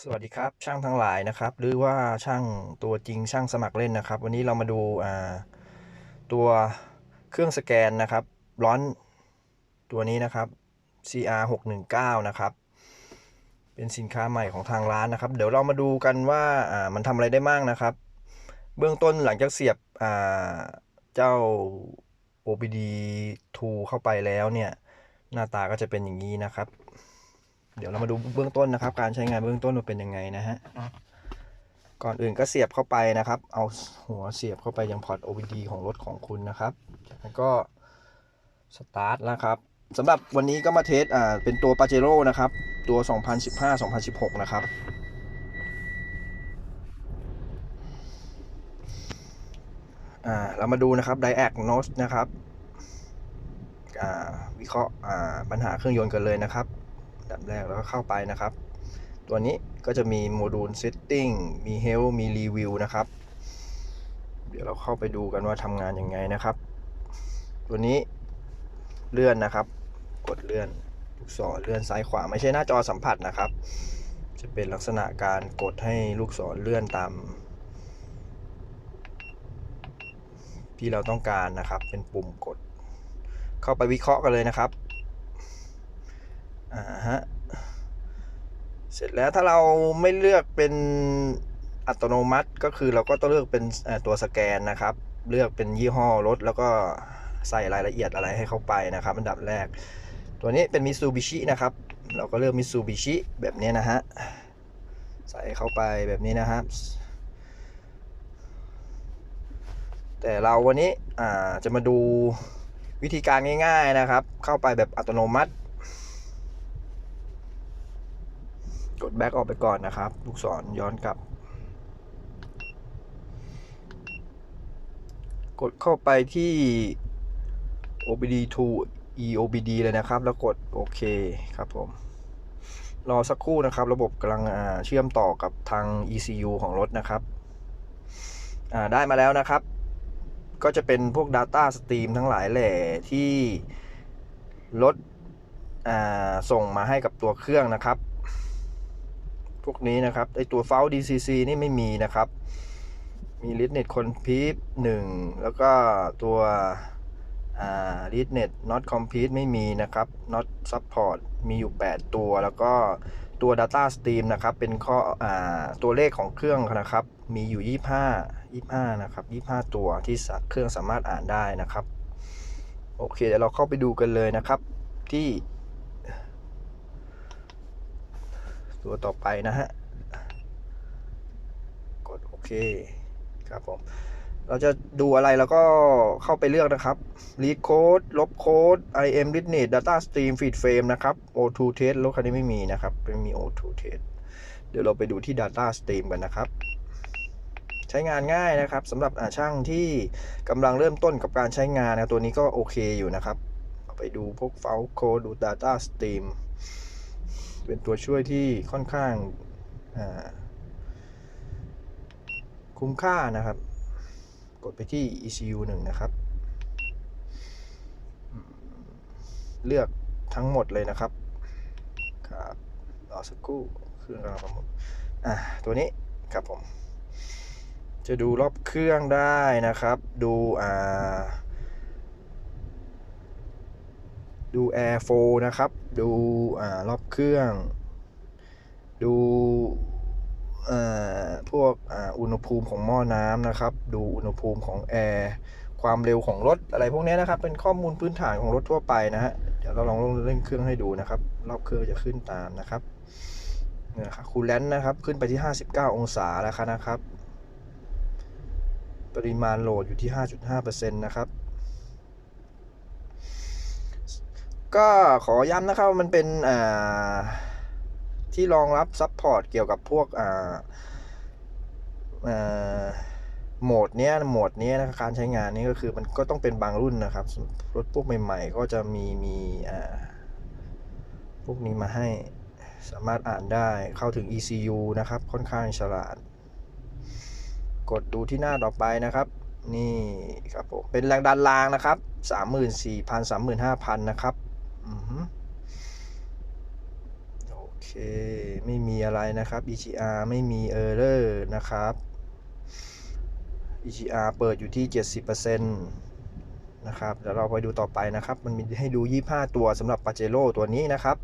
สวัสดีครับ ช่างทั้งหลายนะครับ หรือว่าช่างตัวจริงช่างสมัครเล่นนะครับ วันนี้เรามาดูอ่าตัวเครื่องสแกนนะครับร้อนตัวนี้นะครับ CR 619นะครับ เป็นสินค้าใหม่ของทางร้านนะครับ เดี๋ยวเรามาดูกันว่าอ่ามันทำอะไรได้บ้างนะครับ เบื้องต้นหลังจากเสียบอ่าเจ้า OBD 2 เข้าไปแล้วเนี่ย หน้าตาก็จะเป็นอย่างนี้นะครับ เดี๋ยวเรามาดูเบื้องต้นนะครับ การใช้งานเบื้องต้นมันเป็นยังไงนะฮะ ก่อนอื่นก็เสียบเข้าไปนะครับ เอาหัวเสียบเข้าไปยังพอร์ต OBD ของรถของคุณนะครับจากนั้นก็สตาร์ทนะครับสำหรับวันนี้ก็มาเทสอ่าเป็นตัวปาเจโร่นะครับ ตัว 2015-2016 นะครับอ่าเรามาดูนะครับ Diagnose นะครับอ่าวิเคราะห์อ่าปัญหาเครื่องยนต์กันเลยนะครับ ดับแรกเราก็เข้าไปนะครับ ตัวนี้ก็จะมีโมดูล Setting มี Health มี Review นะครับ เดี๋ยวเราเข้าไปดูกันว่าทำงานยังไงนะครับ ตัวนี้เลื่อนนะครับ กดเลื่อนลูกศรเลื่อนซ้ายขวาไม่ใช่หน้าจอสัมผัสนะครับ จะเป็นลักษณะการกดให้ลูกศรเลื่อนตามที่เราต้องการนะครับ เป็นปุ่มกด เข้าไปวิเคราะห์กันเลยนะครับ อ่าฮะ เสร็จแล้วถ้าเราไม่เลือกเป็นอัตโนมัติก็คือเราก็ต้องเลือกเป็นตัวสแกนนะครับ เลือกเป็นยี่ห้อรถแล้วก็ใส่รายละเอียดอะไรให้เข้าไปนะครับอันดับแรก ตัวนี้เป็นมิซูบิชินะครับ เราก็เลือกมิซูบิชิแบบนี้นะฮะ ใส่เข้าไปแบบนี้นะครับแต่เราวันนี้จะมาดูวิธีการง่าย ๆนะครับ เข้าไปแบบอัตโนมัติ กดแบ็กออกไปก่อนนะครับ ลูกศรย้อนกลับ กดเข้าไปที่ OBD to EOBD เลยนะครับ แล้วกดโอเคครับผม รอสักครู่นะครับ ระบบกำลังเชื่อมต่อกับทาง ECU ของรถนะครับ ได้มาแล้วนะครับ ก็จะเป็นพวก Data Stream ทั้งหลายแหล่ที่รถส่งมาให้กับตัวเครื่องนะครับ พวกนี้นะครับไอตัว f o u l DCC นี่ไม่มีนะครับ มี l i t n e t Compete 1แล้วก็ตัวอ่า l i t n e t Not Compete ไม่มีนะครับ Not Support มีอยู่ 8 ตัว แล้วก็ตัว Data Stream นะครับ เป็นข้ออตัวเลขของเครื่องนะครับ มีอยู่ 25 25 นะครับ 25 ตัวที่เครื่องสามารถอ่านได้นะครับ โอเค เดี๋ยวเราเข้าไปดูกันเลยนะครับที่ ตัวต่อไปนะฮะ กดโอเคครับผม เราจะดูอะไรเราก็เข้าไปเลือกนะครับ read code ลบโค้ด im read net data stream feed frame นะครับ o2 test รถคันนี้ไม่มีนะครับไม่มี o2 test เดี๋ยวเราไปดูที่ data stream กันนะครับใช้งานง่ายนะครับสำหรับช่างที่กำลังเริ่มต้นกับการใช้งานนะตัวนี้ก็โอเคอยู่นะครับเอาไปดูพวก file code ดู data stream เป็นตัวช่วยที่ค่อนข้างาคุ้มค่านะครับ กดไปที่ ECU 1 นะครับ เลือกทั้งหมดเลยนะครับ ครับรอสักครู่เครื่องกำลังประมวลอะตัวนี้ครับผม จะดูรอบเครื่องได้นะครับ ดูอ่า ดู Air Flow นะครับ ดูรอบเครื่อง ดูพวกอ,อุณหภูมิของหม้อน้ำนะครับ ดูอุณหภูมิของแอร์ความเร็วของรถอะไรพวกนี้นะครับ เป็นข้อมูลพื้นฐานของรถทั่วไปนะฮะเดี๋ยวเราลองเล่นเครื่องให้ดูนะครับ รอบเครื่องจะขึ้นตามนะครับนี่ยครับคูลแลนต์นะครับ ขึ้นไปที่ 59 องศาแล้วครับนะครับ ปริมาณโหลดอยู่ที่ 5.5%นะครับ ก็ขอย้ำนะครับมันเป็นที่รองรับซัพพอร์ตเกี่ยวกับพวกโหมดเนี้ยโหมดเนี้ยนะการใช้งานนี้ก็คือมันก็ต้องเป็นบางรุ่นนะครับ รถพวกใหม่ ๆ ก็จะมีมีพวกนี้มาให้สามารถอ่านได้เข้าถึง ECU นะครับ ค่อนข้างฉลาด กดดูที่หน้าต่อไปนะครับ นี่ครับผมเป็นแรงดันรางนะครับ 34,000 35,000 นะครับ โอเค ไม่มีอะไรนะครับ EGR ไม่มี Error นะครับ EGR เปิดอยู่ที่ 70%นะครับเดี๋ยวเราไปดูต่อไปนะครับ มันมีให้ดู 25 ตัวสำหรับ Pajero ตัวนี้นะครับ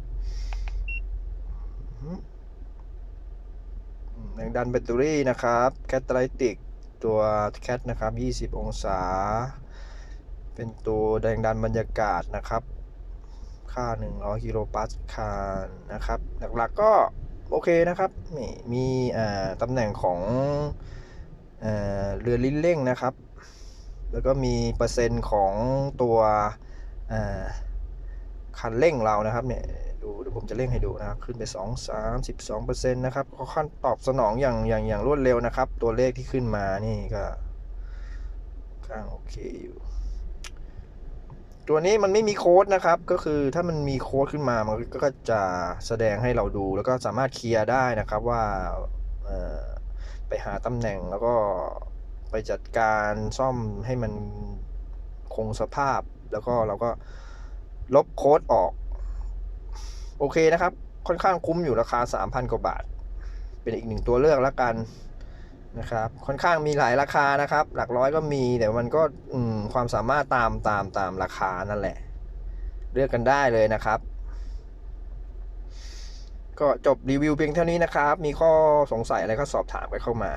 แรงดันแบตเตอรี่นะครับแคตไลติกตัวแคทนะครับ 20 องศา เป็นตัวแรงดันบรรยากาศนะครับ ค่า100กิโลปาสคาลนะครับ หลักๆก็โอเคนะครับนี่มีตำแหน่งของเรือลิ้นเร่งนะครับ แล้วก็มีเปอร์เซ็นต์ของตัวคันเร่งเรานะครับเนี่ยดูเดี๋ยวผมจะเร่งให้ดูนะครับขึ้นไป 2 3 12เปอร์เซ็นต์นะครับก็ค่อนตอบสนองอย่างอย่างอย่างรวดเร็วนะครับ ตัวเลขที่ขึ้นมานี่ก็ข้างโอเคอยู่ ตัวนี้มันไม่มีโค้ดนะครับ ก็คือถ้ามันมีโค้ดขึ้นมา มันก็จะแสดงให้เราดู แล้วก็สามารถเคลียร์ได้นะครับว่าไปหาตำแหน่งแล้วก็ไปจัดการซ่อมให้มันคงสภาพ แล้วก็เราก็ลบโค้ดออก โอเคนะครับ ค่อนข้างคุ้มอยู่ราคา 3,000 กว่าบาท เป็นอีกหนึ่งตัวเลือกแล้วกัน นะครับค่อนข้างมีหลายราคานะครับ หลักร้อยก็มีแต่มันก็ความสามารถตามตามตามราคานั่นแหละ เลือกกันได้เลยนะครับ ก็จบรีวิวเพียงเท่านี้นะครับ มีข้อสงสัยอะไรก็สอบถามกันเข้ามา